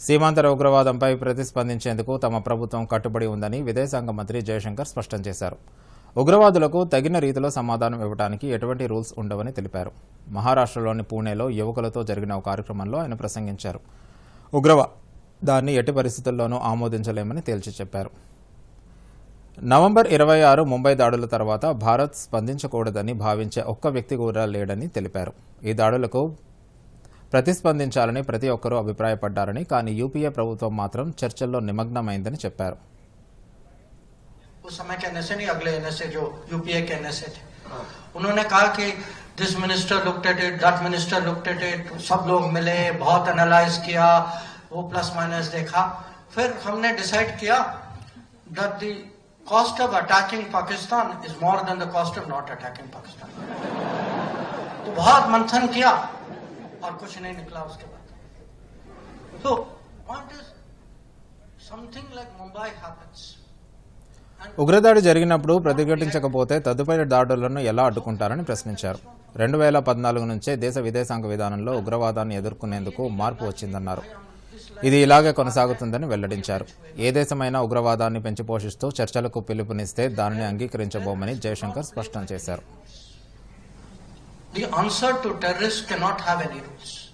సీమాంతర ఉగ్రవాదంపై ప్రతిస్పందించేందుకు తమ ప్రభుత్వం కట్టుబడి ఉందని విదేశాంగ మంత్రి జయశంకర్ స్పష్టం చేశారు. ఉగ్రవాదులకు తగిన రీతిలో సమాధానం ఇవ్వడానికి ఎటువంటి రూల్స్ ఉండవని తెలిపారు. మహారాష్ట్రలోని పూణేలో యువకులతో జరిగిన ఒక కార్యక్రమంలో ఆయన ప్రసంగించారు. ఉగ్రవాదాన్ని ఎట్టి పరిస్థితుల్లోనూ ఆమోదించలేమని తేల్చి చెప్పారు. నవంబర్ ఇరవై ఆరు ముంబై దాడుల తర్వాత భారత్ స్పందించకూడదని భావించే ఒక్క వ్యక్తి కూడా లేడని తెలిపారు. ఈ దాడులకు ప్రతిస్పందించాలని ప్రతి ఒక్కరూ అభిప్రాయపడ్డారని కానీ యూపీఏ ప్రభుత్వం మాత్రం చర్చల్లో నిమగ్నమైందని చెప్పారు उस समय के एनएसए नहीं अगले एनएसए जो यूपीए के एनएसए थे उन्होंने कहा कि this minister looked at it that minister looked at it सब लोग मिले बहुत एनालाइज किया वो प्लस माइनस देखा फिर हमने डिसाइड किया that the cost of attacking Pakistan is more than the cost of not attacking Pakistan तो बहुत मंथन किया और कुछ नहीं निकला उसके बाद तो point is something like Mumbai happens ఉగ్రదాడి జరిగినప్పుడు ప్రతిఘటించకపోతే తదుపరి దాడులను ఎలా అడ్డుకుంటారని ప్రశ్నించారు రెండు వేల పద్నాలుగు నుంచే దేశ విదేశాంగ విధానంలో ఉగ్రవాదాన్ని ఎదుర్కొనేందుకు మార్పు వచ్చిందన్నారు ఇది ఇలాగే కొనసాగుతుందని వెల్లడించారు ఏ దేశమైనా ఉగ్రవాదాన్ని పెంచి పోషిస్తూ చర్చలకు పిలుపునిస్తే దానిని అంగీకరించబోమని జయశంకర్ స్పష్టం చేశారు The answer to terrorists cannot have any rules.